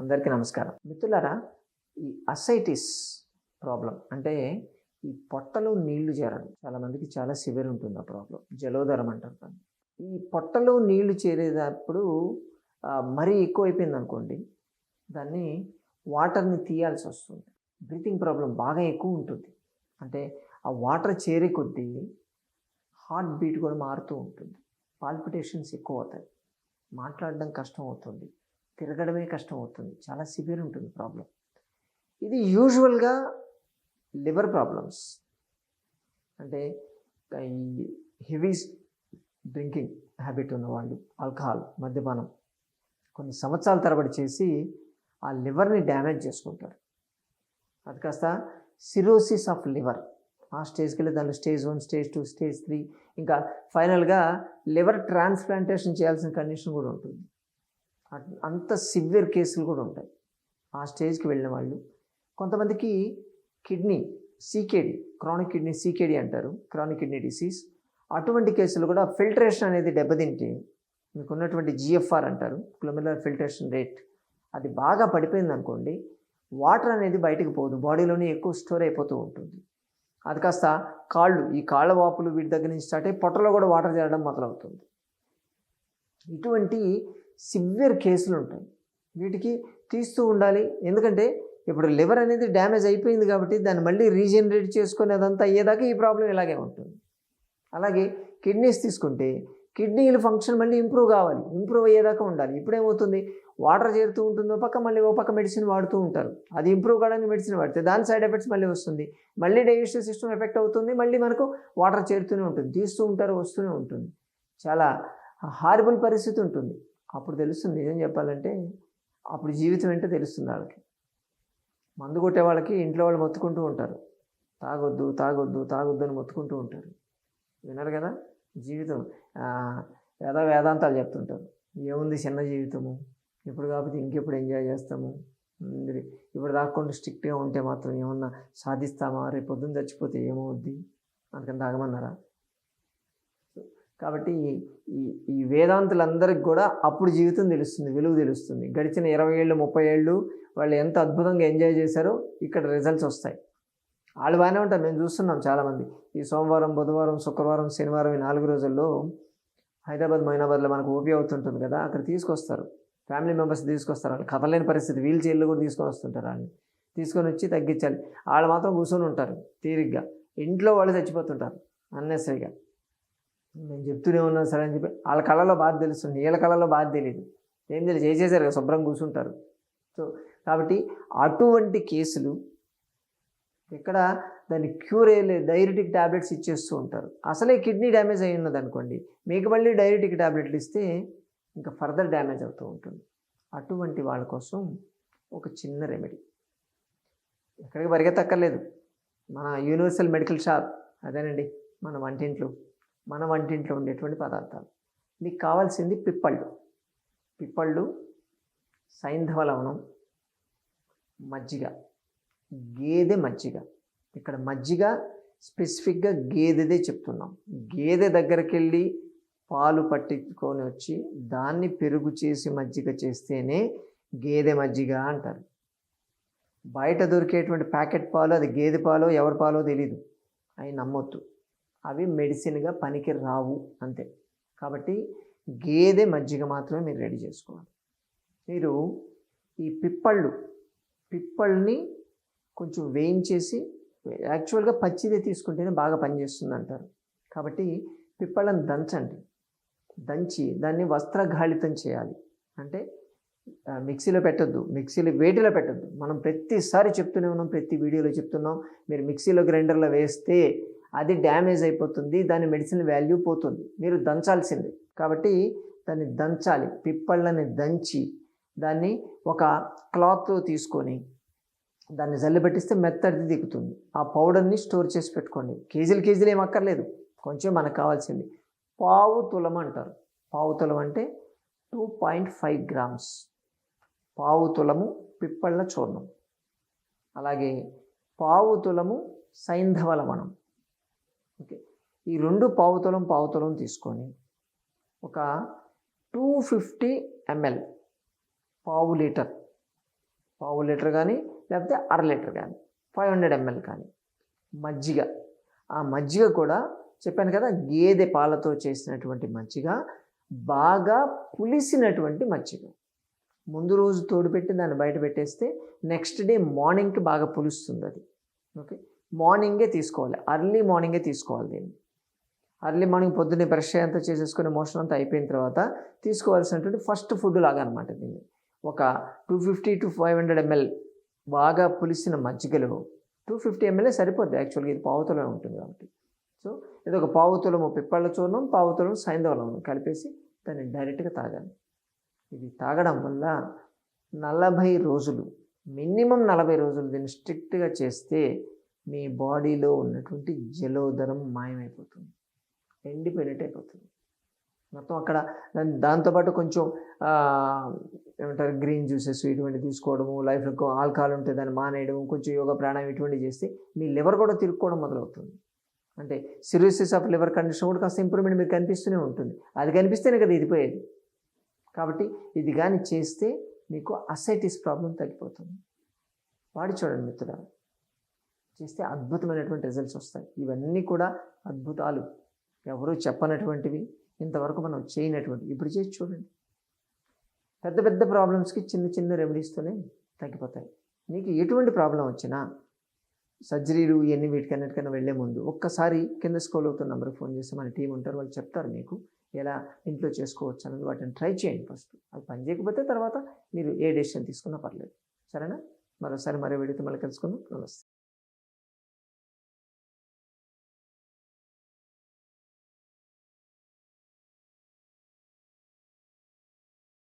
అందరికీ నమస్కారం. మిత్రులారా ఈ అసైటిస్ ప్రాబ్లం అంటే ఈ పొట్టలో నీళ్ళు చేరడం. చాలామందికి చాలా సివియర్ ఉంటుంది ఆ ప్రాబ్లం. జలోదరం అంటారు దాన్ని. ఈ పొట్టలో నీళ్ళు చేరేటప్పుడు మరీ ఎక్కువైపోయింది అనుకోండి దాన్ని వాటర్ని తీయాల్సి వస్తుంది. బ్రీతింగ్ ప్రాబ్లం బాగా ఎక్కువ ఉంటుంది. అంటే ఆ వాటర్ చేరే కొద్దీ హార్ట్ బీట్ కూడా మారుతూ ఉంటుంది. పాల్పిటేషన్స్ ఎక్కువ అవుతాయి. మాట్లాడడం కష్టం అవుతుంది. తిరగడమే కష్టం అవుతుంది చాలా సివియర్ ఉంటుంది ప్రాబ్లం ఇది యూజువల్గా లివర్ ప్రాబ్లమ్స్ అంటే హెవీ డ్రింకింగ్ హ్యాబిట్ ఉన్నవాళ్ళు ఆల్కహాల్ మద్యపానం కొన్ని సంవత్సరాల తరబడి చేసి ఆ లివర్ని డ్యామేజ్ చేసుకుంటారు. అది కాస్త సిరోసిస్ ఆఫ్ లివర్ ఆ స్టేజ్కి వెళ్ళి దానిలో stage one stage two stage three ఇంకా ఫైనల్గా లివర్ ట్రాన్స్ప్లాంటేషన్ చేయాల్సిన కండిషన్ కూడా ఉంటుంది. అంత సివియర్ కేసులు కూడా ఉంటాయి. ఆ స్టేజ్కి వెళ్ళిన వాళ్ళు. కొంతమందికి kidney CKD chronic kidney CKD అంటారు. Chronic kidney disease. అటువంటి కేసులు కూడా ఫిల్టరేషన్ అనేది దెబ్బతింటే మీకు ఉన్నటువంటి జిఎఫ్ఆర్ అంటారు గ్లోమెరులర్ ఫిల్టరేషన్ రేట్. అది బాగా పడిపోయింది అనుకోండి వాటర్ అనేది బయటకు పోదు. బాడీలోనే ఎక్కువ స్టోర్ అయిపోతూ ఉంటుంది. అది కాస్త కాళ్ళు ఈ కాళ్ళ వాపులు వీటి దగ్గర నుంచి స్టార్ట్ అయ్యి పొట్టలో కూడా వాటర్ చేరడం మొదలవుతుంది. ఇటువంటి సివియర్ కేసులు ఉంటాయి. వీటికి తీస్తూ ఉండాలి. ఎందుకంటే ఇప్పుడు లివర్ అనేది డ్యామేజ్ అయిపోయింది కాబట్టి దాన్ని మళ్ళీ రీజనరేట్ చేసుకొని అదంతా అయ్యేదాకా ఈ ప్రాబ్లం ఇలాగే ఉంటుంది. అలాగే కిడ్నీస్ తీసుకుంటే కిడ్నీల ఫంక్షన్ మళ్ళీ ఇంప్రూవ్ కావాలి. ఇంప్రూవ్ అయ్యేదాకా ఉండాలి. ఇప్పుడేమవుతుంది? వాటర్ చేరుతూ ఉంటుందో. పక్క మళ్ళీ ఓ పక్క మెడిసిన్ వాడుతూ ఉంటారు. అది ఇంప్రూవ్ కావడానికి మెడిసిన్ వాడితే దాని సైడ్ ఎఫెక్ట్స్ మళ్ళీ వస్తుంది. మళ్ళీ డైజెస్టివ్ సిస్టమ్ ఎఫెక్ట్ అవుతుంది. మళ్ళీ మనకు వాటర్ చేరుతూనే ఉంటుంది. తీస్తూ ఉంటారు వస్తూనే ఉంటుంది. చాలా హారిబుల్ పరిస్థితి ఉంటుంది. అప్పుడు తెలుస్తుంది నిజం చెప్పాలంటే అప్పుడు జీవితం ఏంటో తెలుస్తుంది వాళ్ళకి. మందు కొట్టే వాళ్ళకి ఇంట్లో వాళ్ళు మొత్తుకుంటూ ఉంటారు. తాగొద్దు తాగొద్దు తాగొద్దు అని మొత్తుకుంటూ ఉంటారు. విన్నారు కదా? జీవితం వేద వేదాంతాలు చెప్తుంటారు. ఏముంది చిన్న జీవితము? ఇప్పుడు కాకపోతే ఇంకెప్పుడు ఎంజాయ్ చేస్తాము? ఇప్పుడు దాక్కుండా స్ట్రిక్ట్గా ఉంటే మాత్రం ఏమన్నా సాధిస్తామా? రేపు పొద్దున్న చచ్చిపోతే ఏమవుద్ది? అందుకని తాగమన్నారా? కాబట్టి ఈ- ఈ వేదాంతులందరికి కూడా అప్పుడు జీవితం తెలుస్తుంది విలువ తెలుస్తుంది. గడిచిన ఇరవై ఏళ్ళు ముప్పై ఏళ్ళు వాళ్ళు ఎంత అద్భుతంగా ఎంజాయ్ చేశారో ఇక్కడ రిజల్ట్స్ వస్తాయి. వాళ్ళు బాగానే ఉంటారు. మేము చూస్తున్నాం చాలామంది. ఈ సోమవారం బుధవారం శుక్రవారం శనివారం ఈ నాలుగు రోజుల్లో హైదరాబాద్ మైనాబాద్లో మనకు ఓపీ అవుతుంటుంది కదా అక్కడ తీసుకొస్తారు. ఫ్యామిలీ మెంబర్స్ తీసుకొస్తారు. వాళ్ళు కదలేని పరిస్థితి. వీల్ చైర్లు కూడా తీసుకొని వస్తుంటారు వాళ్ళని. తీసుకొని వచ్చి తగ్గించాలి. వాళ్ళు మాత్రం కూర్చొని ఉంటారు తీరిగ్గా. ఇంట్లో వాళ్ళు చచ్చిపోతుంటారు. అన్నెసరిగా. నేను చెప్తూనే ఉన్నాను సరే అని చెప్పి వాళ్ళ కళలో బాధ తెలుస్తుంది. వీళ్ళ కళలో బాధ తెలియదు ఏం తెలియదు చేసేసారు కదా శుభ్రం కూర్చుంటారు. సో కాబట్టి అటువంటి కేసులు ఇక్కడ దాన్ని క్యూర్ అయ్యలేదు డైరెటిక్ ట్యాబ్లెట్స్ ఇచ్చేస్తూ ఉంటారు. అసలే కిడ్నీ డ్యామేజ్ అయి ఉన్నది అనుకోండి. మీకు మళ్ళీ డైరెటిక్ ట్యాబ్లెట్లు ఇస్తే ఇంకా ఫర్దర్ డ్యామేజ్ అవుతూ ఉంటుంది. అటువంటి వాళ్ళ కోసం ఒక చిన్న రెమెడీ. ఎక్కడికి పరిగెత్తక్కర్లేదు. మన యూనివర్సల్ మెడికల్ షాప్ అదేనండి. మన వంటింట్లో. మన వంటింట్లో ఉండేటువంటి పదార్థాలు. మీకు కావాల్సింది పిప్పళ్ళు. పిప్పళ్ళు సైంధవ లవణం మజ్జిగ. గేదె మజ్జిగ. ఇక్కడ మజ్జిగ స్పెసిఫిక్గా గేదెదే చెప్తున్నాం. గేదె దగ్గరికి వెళ్ళి పాలు పట్టించుకొని వచ్చి దాన్ని పెరుగు చేసి మజ్జిగ చేస్తేనే గేదె మజ్జిగ అంటారు. బయట దొరికేటువంటి ప్యాకెట్ పాలు అది గేదె పాలో ఎవరి పాలో తెలీదు. అవి నమ్మొద్దు. అవి మెడిసిన్గా పనికి రావు అంతే. కాబట్టి గేదె మజ్జిగ మాత్రమే మీరు రెడీ చేసుకోవాలి. మీరు ఈ పిప్పళ్ళు పిప్పళ్ళని కొంచెం వేయించేసి యాక్చువల్గా పచ్చిదే తీసుకుంటేనే బాగా పనిచేస్తుంది అంటారు కాబట్టి పిప్పళ్ళని దంచండి. దంచి దాన్ని వస్త్రఘాళితం చేయాలి. అంటే మిక్సీలో పెట్టొద్దు. మిక్సీలో వేటిలో పెట్టద్దు. మనం ప్రతిసారి చెప్తూనే ఉన్నాం ప్రతి వీడియోలో చెప్తున్నాం. మీరు మిక్సీలో గ్రైండర్లో వేస్తే అది డ్యామేజ్ అయిపోతుంది దాని మెడిసిన్ వాల్యూ పోతుంది. మీరు దంచాల్సింది. కాబట్టి దాన్ని దంచాలి. పిప్పళ్ళని దంచి దాన్ని ఒక క్లాత్ తీసుకొని దాన్ని జల్లబెట్టిస్తే మెత్తడిది దిగుతుంది. ఆ పౌడర్ని స్టోర్ చేసి పెట్టుకోండి. కేజీలు కేజీలు ఏం అక్కర్లేదు. కొంచెం మనకు కావాల్సింది. పావు తులం అంటారు. పావు తులం అంటే టూ పాయింట్ ఫైవ్ గ్రామ్స్. పావు తులము పిప్పళ్ళ చూర్ణం. అలాగే పావు తులము సైంధవ లవణం. ఓకే. ఈ రెండు పావు పావుతలం పావు తీసుకొని ఒక టూ ఫిఫ్టీ ఎంఎల్ పావు లీటర్ పావు లీటర్ కానీ లేకపోతే అర లీటర్ కానీ ఫైవ్ హండ్రెడ్ ఎంఎల్ కానీ మజ్జిగ. ఆ మజ్జిగ కూడా చెప్పాను కదా గేదె పాలతో చేసినటువంటి మజ్జిగ బాగా పులిసినటువంటి మజ్జిగ. ముందు రోజు తోడుపెట్టి దాన్ని బయట పెట్టేస్తే నెక్స్ట్ డే మార్నింగ్కి బాగా పులుస్తుంది అది. ఓకే. మార్నింగే తీసుకోవాలి. అర్లీ మార్నింగే తీసుకోవాలి దీన్ని. అర్లీ మార్నింగ్ పొద్దున్నే బ్రష్ అంతా చేసేసుకుని మోషన్ అంతా అయిపోయిన తర్వాత తీసుకోవాల్సినటువంటి ఫస్ట్ ఫుడ్ లాగా అనమాట దీన్ని. ఒక two fifty to five hundred ML బాగా పులిసిన మజ్జిగలో. టూ ఫిఫ్టీ ఎంఎల్ఏ సరిపోద్ది. యాక్చువల్గా ఇది పావుతలో ఉంటుంది కాబట్టి. సో ఇది ఒక పావుతులము పిప్పళ్ళ చూర్ణం పావుతులం సైంధవలం కలిపేసి దాన్ని డైరెక్ట్గా తాగాలి. ఇది తాగడం వల్ల నలభై రోజులు మినిమం నలభై రోజులు దీన్ని స్ట్రిక్ట్గా చేస్తే మీ బాడీలో ఉన్నటువంటి జలోదరం మాయమైపోతుంది. ఎండిపోయినట్టు అయిపోతుంది. మొత్తం అక్కడ దాంతోపాటు కొంచెం ఏమంటారు గ్రీన్ జ్యూసెస్ ఇటువంటి తీసుకోవడము లైఫ్లో ఆల్కహాల్ ఉంటే దాన్ని మానేయడము కొంచెం యోగా ప్రాణాయం ఇటువంటి చేస్తే మీ లివర్ కూడా తిరుక్కోవడం మొదలవుతుంది. అంటే సిరోసిస్ ఆఫ్ లివర్ కండిషన్ కూడా కాస్త ఇంప్రూవ్మెంట్ మీకు కనిపిస్తూనే ఉంటుంది. అది కనిపిస్తేనే కదా ఇది పోయేది. కాబట్టి ఇది కానీ చేస్తే మీకు అసైటిస్ ప్రాబ్లం తగ్గిపోతుంది. వాడి చూడండి మిత్రుడా చేస్తే అద్భుతమైనటువంటి రిజల్ట్స్ వస్తాయి. ఇవన్నీ కూడా అద్భుతాలు. ఎవరూ చెప్పనటువంటివి ఇంతవరకు మనం చేయనటువంటివి. ఇప్పుడు చేసి చూడండి. పెద్ద పెద్ద ప్రాబ్లమ్స్కి చిన్న చిన్న రెమెడీస్తోనే తగ్గిపోతాయి. నీకు ఎటువంటి ప్రాబ్లం వచ్చినా సర్జరీలు ఇవన్నీ వీటికన్నిటికన్నా వెళ్ళే ముందు ఒక్కసారి కింద స్కోల్ అవుతున్న నెంబర్కి ఫోన్ చేస్తే మన టీం ఉంటారు వాళ్ళు చెప్తారు మీకు ఎలా ఇంట్లో చేసుకోవచ్చు అనేది వాటిని ట్రై చేయండి ఫస్ట్ అది పని చేయకపోతే తర్వాత మీరు ఏ డెసిషన్ తీసుకున్నా పర్లేదు. సరేనా? మరోసారి మరో వీడియోతో మళ్ళీ కలుసుకుందాం. నమస్తే.